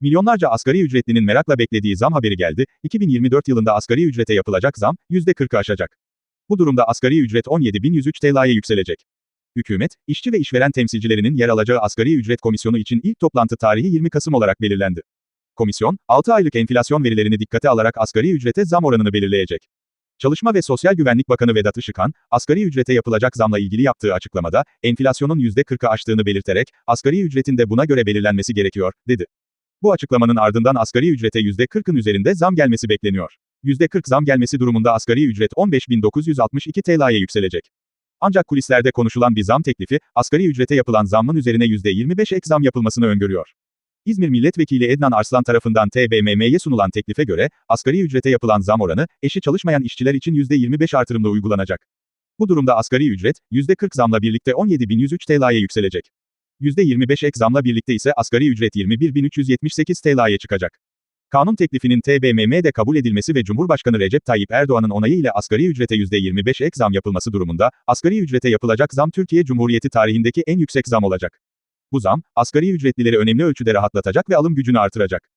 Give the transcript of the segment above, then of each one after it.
Milyonlarca asgari ücretlinin merakla beklediği zam haberi geldi. 2024 yılında asgari ücrete yapılacak zam, %40'ı aşacak. Bu durumda asgari ücret 17.103 TL'ye yükselecek. Hükümet, işçi ve işveren temsilcilerinin yer alacağı asgari ücret komisyonu için ilk toplantı tarihi 20 Kasım olarak belirlendi. Komisyon, 6 aylık enflasyon verilerini dikkate alarak asgari ücrete zam oranını belirleyecek. Çalışma ve Sosyal Güvenlik Bakanı Vedat Işıkhan, asgari ücrete yapılacak zamla ilgili yaptığı açıklamada, enflasyonun %40'ı aştığını belirterek, asgari ücretin de buna göre belirlenmesi gerekiyor, dedi. Bu açıklamanın ardından asgari ücrete %40'ın üzerinde zam gelmesi bekleniyor. %40 zam gelmesi durumunda asgari ücret 15.962 TL'ye yükselecek. Ancak kulislerde konuşulan bir zam teklifi, asgari ücrete yapılan zammın üzerine %25 ek zam yapılmasını öngörüyor. İzmir Milletvekili Ednan Arslan tarafından TBMM'ye sunulan teklife göre, asgari ücrete yapılan zam oranı, eşi çalışmayan işçiler için %25 artırımla uygulanacak. Bu durumda asgari ücret, %40 zamla birlikte 17.103 TL'ye yükselecek. %25 ek zamla birlikte ise asgari ücret 21.378 TL'ye çıkacak. Kanun teklifinin TBMM'de kabul edilmesi ve Cumhurbaşkanı Recep Tayyip Erdoğan'ın onayı ile asgari ücrete %25 ek zam yapılması durumunda, asgari ücrete yapılacak zam Türkiye Cumhuriyeti tarihindeki en yüksek zam olacak. Bu zam, asgari ücretlileri önemli ölçüde rahatlatacak ve alım gücünü artıracak.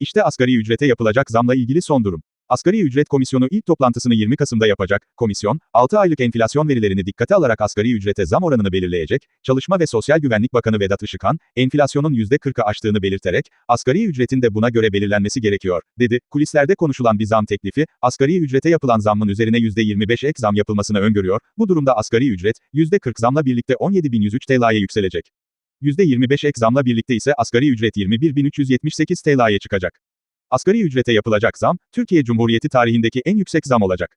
İşte asgari ücrete yapılacak zamla ilgili son durum. Asgari Ücret Komisyonu ilk toplantısını 20 Kasım'da yapacak. Komisyon, 6 aylık enflasyon verilerini dikkate alarak asgari ücrete zam oranını belirleyecek. Çalışma ve Sosyal Güvenlik Bakanı Vedat Işıkhan, enflasyonun %40'ı aştığını belirterek, asgari ücretin de buna göre belirlenmesi gerekiyor, dedi. Kulislerde konuşulan bir zam teklifi, asgari ücrete yapılan zammın üzerine %25 ek zam yapılmasını öngörüyor. Bu durumda asgari ücret, %40 zamla birlikte 17.103 TL'ye yükselecek. %25 ek zamla birlikte ise asgari ücret 21.378 TL'ye çıkacak. Asgari ücrete yapılacak zam, Türkiye Cumhuriyeti tarihindeki en yüksek zam olacak.